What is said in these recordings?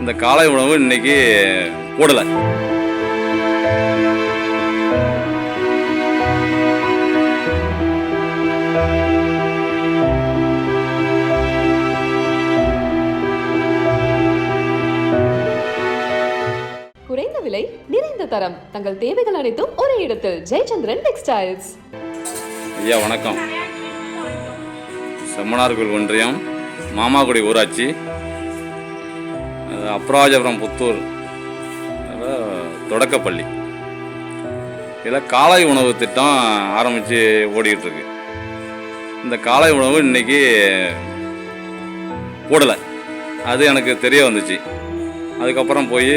இந்த காலை உணவு இன்னைக்கு போடலை. குறைந்த விலை நிறைந்த தரம். தங்கள் தேவைகள் அனைத்தும் ஒரே இடத்தில். ஜெயச்சந்திரன் டெக்ஸ்டைல்ஸ் ஐயா வணக்கம். செம்மனார்கோவில் ஒன்றியம் மாமாக்குடி ஊராட்சி அப்ராஜபுரம் புத்தூர் தொடக்கப்பள்ளி. இதில் காலை உணவு திட்டம் ஆரம்பித்து ஓடிக்கிட்டுருக்கு. இந்த காலை உணவு இன்னைக்கு போடலை. அது எனக்கு தெரிய வந்துச்சு. அதுக்கப்புறம் போய்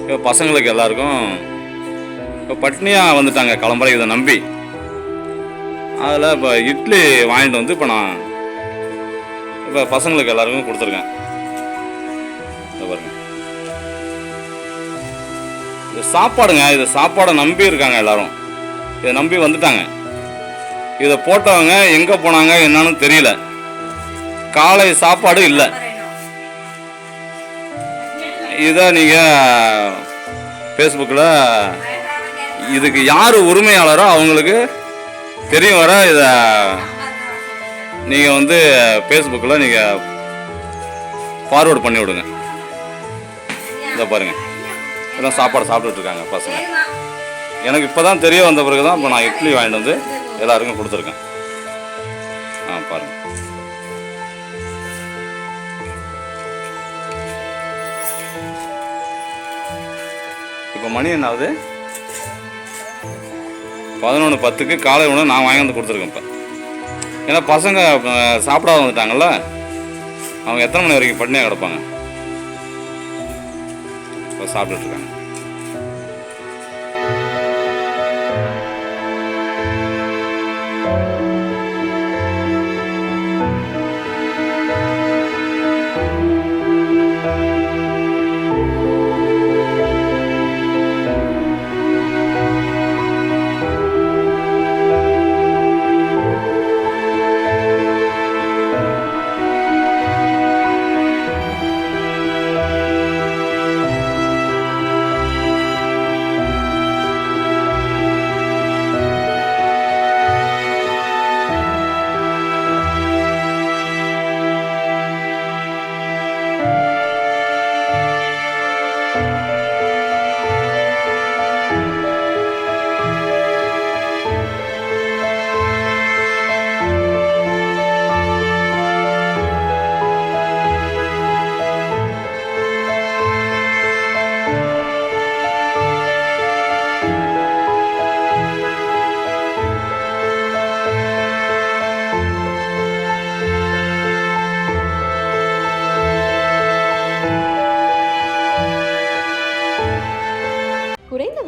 இப்போ பசங்களுக்கு எல்லாருக்கும் இப்போ பட்னியாக வந்துட்டாங்க கிளம்புற இதை நம்பி. அதில் இப்போ இட்லி வாங்கிட்டு வந்து இப்போ நான் இப்போ பசங்களுக்கு எல்லாருக்கும் கொடுத்துருக்கேன். இந்த பாருங்க இது சாப்பாடுங்க இது சாப்பாடை நம்பி இருக்காங்க எல்லாரும். இதை நம்பி வந்துட்டாங்க. இதை போட்டவங்க எங்கே போனாங்க என்னன்னு தெரியல. காலை சாப்பாடு இல்லை. இதை நீங்கள் ஃபேஸ்புக்கில் இதுக்கு யார் உரிமையாளரோ அவங்களுக்கு தெரியும் வர இதை நீங்கள் வந்து ஃபேஸ்புக்கில் நீங்கள் ஃபார்வேர்டு பண்ணி விடுங்க இதை பாருங்கள் எல்லாம் சாப்பாடு சாப்பிட்டுட்ருக்காங்க பசங்க. எனக்கு இப்போ தான் தெரிய வந்த பிறகு தான் இப்போ நான் இட்லி வாங்கிட்டு வந்து எல்லாருக்கும் கொடுத்துருக்கேன். ஆ பாருங்கள் இப்போ மணி என்ன ஆகுது பதினொன்று பத்துக்கு காலை உணவு நான் வாங்கி வந்து கொடுத்துருக்கேன் இப்போ. ஏன்னா பசங்க சாப்பிடாத வந்துட்டாங்கல்ல? அவங்க எத்தனை மணி வரைக்கும் பட்னியாக கிடப்பாங்க? இப்போ